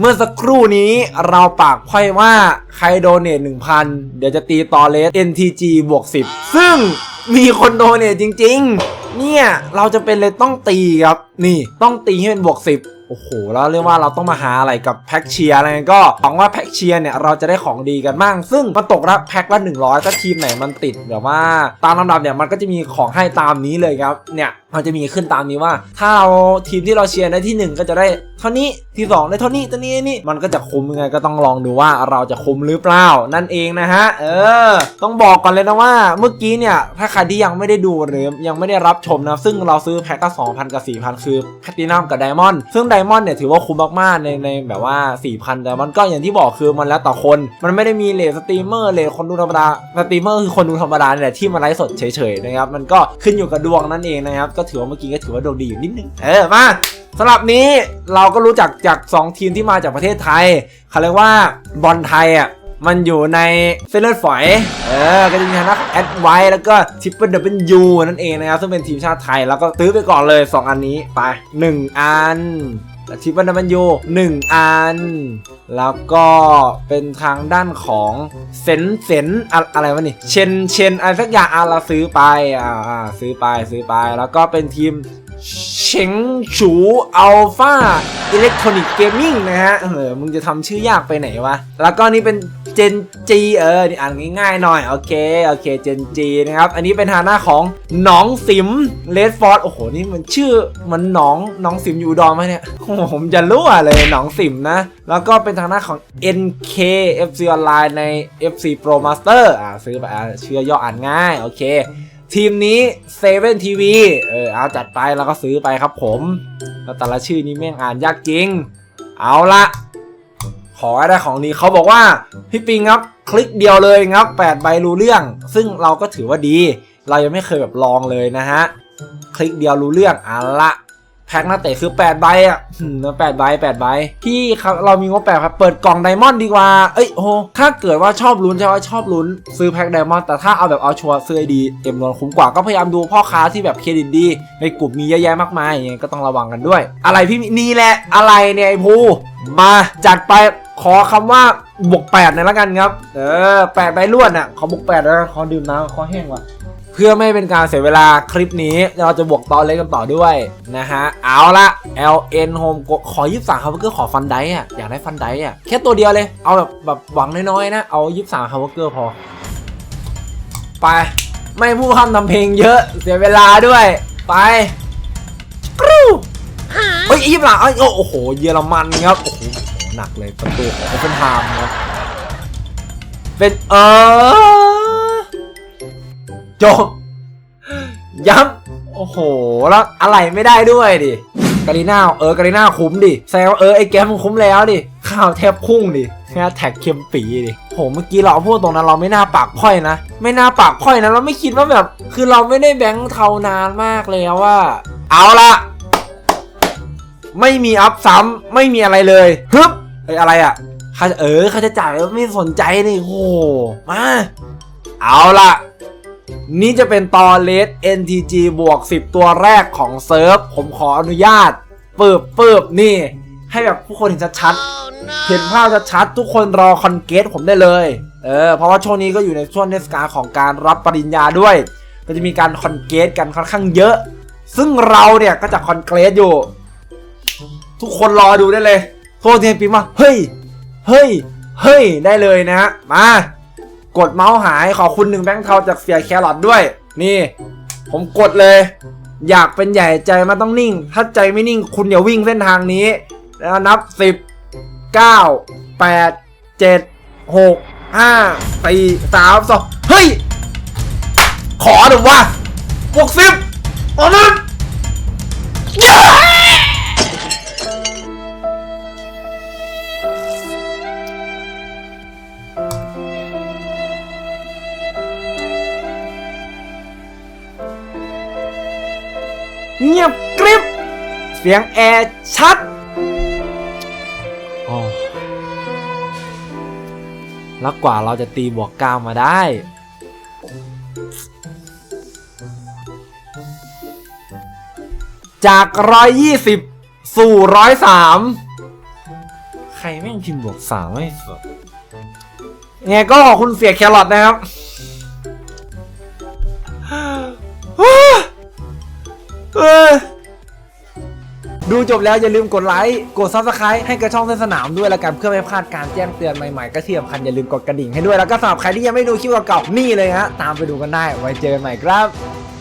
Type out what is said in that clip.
เมื่อสักครู่นี้เราปากไพ่ว่าใครโดเนท1,000 เดี๋ยวจะตีตอเลส NTG บวก 10 ซึ่งมีคนโดเนทจริง ๆ เนี่ย เราจะเป็นเลยต้องตีครับ นี่ต้องตีให้เป็นบวก 10โอ้โห แล้วเรียกว่าเราต้องมาหาอะไรกับแพ็กเชียร์อะไรก็หวังว่าแพ็กเชียร์เนี่ยเราจะได้ของดีกันบ้าง ซึ่งมันตกรับแพ็กละ100ถ้าทีมไหนมันติดแบบว่า ตามลำดับเนี่ยมันก็จะมีของให้ตามนี้เลยครับ เนี่ยมันจะมีขึ้นตามนี้ว่า ถ้าเราทีมที่เราเชียร์ได้ที่หนึ่งก็จะได้เท่านี้ที่สองได้เท่านี้ตัวนี้นี่มันก็จะคุ้มยังไงก็ต้องลองดูว่าเราจะคุ้มหรือเปล่านั่นเองนะฮะ เออ ต้องบอกก่อนเลยนะว่า เมื่อกี้เนี่ย ถ้าใครที่ยังไม่ได้ดูหรือยังไม่ได้รับชมนะ ซึ่งเราซื้อแพ็คก็2,000กับ4,000คือแพตตินัมกับไดมอนด์ซึ่งไดมอนด์เนี่ยถือว่าคุ้มมากๆในในแบบว่า4,000แต่มันก็อย่างที่บอกคือมันแล้วแต่คน มันไม่ได้มีเลทสตรีมเมอร์เลทคนดูธรรมดาสตรีมเมอร์คือคนดูธรรมดาเนี่ยที่มาไลฟ์สดเฉยๆนะครับมันก็ขึ้นอยู่กับดวงนั่นเองนะครับก็ถือว่าเมื่อกี้ก็ถือว่าดวงดีอยู่นิดนึง เออมาสำหรับนี้เราก็รู้จักจาก 2 ทีมที่มาจากประเทศไทยเขาเรียกว่าบอลไทยอะมันอยู่ในเส้นเลือดฝอย เออ ก็จะมีทางนักแอดไวแล้วก็ทิปเปิลดับเบิลยูนั่นเองนะครับ ซึ่งเป็นทีมชาติไทย แล้วก็ซื้อไปก่อนเลย 2 อันนี้ไป 1 อัน ทิปเปิลดับเบิลยูหนึ่งอัน แล้วก็เป็นทางด้านของเซนเซนอะอะไรวะนี่ เชนเชนอะไรสักอย่างอะเราซื้อไปอ่าซื้อไปซื้อไป แล้วก็เป็นทีมเชิงชูอัลฟาอิเล็กทรอนิกส์เกมมิ่งนะฮะเออมึงจะทำชื่อยากไปไหนวะ แล้วก็นี่เป็น เจนจีเออนี่อ่านง่ายๆหน่อย โอเค โอเคเจนจีนะครับ อันนี้เป็นทาน้าของหนองสิมเลดฟอร์ดโอ้โห นี่มันชื่อมันหนองหนองสิมอยู่ดอมไหมเนี่ยโอ้โหผมจะรู้อะเลยหนองสิมนะ แล้วก็เป็นทางหน้าของ NK FC Online ใน FC Pro Master อ่าซื้อไปอ่าเชื่อย่ออ่านง่าย โอเคทีมนี้เซเว่นทีวีเออเอาจัดไปแล้วก็ซื้อไปครับผม แล้วแต่ละชื่อนี้แม่งอ่านยากจริง เอาละ ขอได้ของดีเขาบอกว่าพี่ปิงครับคลิกเดียวเลยครับ8ใบรู้เรื่อง ซึ่งเราก็ถือว่าดี เรายังไม่เคยแบบลองเลยนะฮะคลิกเดียวรู้เรื่องเอาละแพ็คนักเตะคือ8ใบอะแปดใบแปดใบพี่ครับเรามีงบแปดครับเปิดกล่องไดมอนด์ดีกว่า เอ้ยโหถ้าเกิดว่าชอบลุ้นใช่ไหมชอบลุ้นซื้อแพ็คไดมอนด์แต่ถ้าเอาแบบเอาชัวร์ซื้อดีเต็มนวนคุ้มกว่าก็พยายามดูพ่อค้าที่แบบเครดิตดี ในกลุ่มมีเยอะแยะมากมายอย่างเงี้ยก็ต้องระวังกันด้วย อะไรพี่นี่แหละอะไรเนี่ยไอ้ภูมาจัดไป ขอคำว่าบวกแปดในละกันครับ เออแปดใบล้วนอะ ขอบวกแปดแล้วขอดื่มน้ำขอแห้งว่ะ เพื่อไม่เป็นการเสียเวลาคลิปนี้เราจะบวกตอนเล็กกันต่อด้วยนะฮะ เอาละ LN Home ขอยิบสามครับเกอร์ขอฟันไดอะ อยากได้ฟันไดอะ แค่ตัวเดียวเลย เอาแบบแบบหวังน้อยๆนะ เอายิบสามครับเกอร์พอ ไป ไม่พูดคำทำเพลงเยอะเสียเวลาด้วย ไปกรูเฮ้ยยิบหลังเอ้ยโอ้โห เยอรมันครับ โอ้โห หนักเลยประตูของโอเปนไทม์ครับเป็นเออจบย้ำโอ้โห แล้วอะไรไม่ได้ด้วยดิกาลิน่าเออกาลิน่าคุ้มดิแซวาเออไอแกมนคุ้มแล้วดิข้าวแทบพุ่งดิแค่แท็กเค็มปีดิโหเมื่อกี้เราพูดตรงนั้นเราไม่น่าปากพ่อยนะ ไม่น่าปากพ่อยนะ เราไม่คิดว่าแบบ คือเราไม่ได้แบงค์เทานานมากแล้วว่า เอาละไม่มีอัพซ้ำไม่มีอะไรเลยฮึบ เอ้ยอะไรอะค่าเออค่าใช้จ่ายไม่สนใจนี่โอ้โหมาเอาละนี่จะเป็นตอเลส NTG บวก 10 ตัวแรกของเซิร์ฟ ผมขออนุญาตเปิบเปิบนี่ ให้แบบผู้คนเห็นชัดๆเห็นภาพชัดๆทุกคนรอคอนเกตผมได้เลย เออ เพราะว่าช่วงนี้ก็อยู่ในช่วงเทศกาลของการรับปริญญาด้วย ก็จะมีการคอนเกตกันค่อนข้างเยอะ ซึ่งเราเนี่ยก็จะคอนเกตอยู่ ทุกคนรอดูได้เลย โทษทีปีมาเฮ้ย เฮ้ย เฮ้ย ได้เลยนะฮะ มา กดเมาส์หายขอคุณหนึ่งแบงค์เทาจากเสียแครอทด้วย นี่ ผมกดเลย อยากเป็นใหญ่ใจมันต้องนิ่ง ถ้าใจไม่นิ่งคุณอย่าวิ่งเส้นทางนี้ แล้วนับ 10 9 8 7 6 5 4 3 2 เฮ้ย ขอหนึ่งว่ะบวกสิบตอนนั้น เงียบกริบ เสียงแอร์ชัดโอ้แล้วกว่าเราจะตีบวกเก้ามาได้ จาก120สู่103ใครแม่งพิมพ์บวกสามไม่สดไงก็ขอบคุณเสียแครอทนะครับ ดูจบแล้วอย่าลืมกดไลค์ กด subscribe ให้กระช่องเส้นสนามด้วยแล้วกันเพื่อไม่พลาดการแจ้งเตือนใหม่ๆก็ที่สำคัญอย่าลืมกดกระดิ่งให้ด้วยแล้วก็สำหรับใครที่ยังไม่ดูคลิปเก่าๆนี่เลยฮะตามไปดูกันได้ไว้เจอกันใหม่ครับ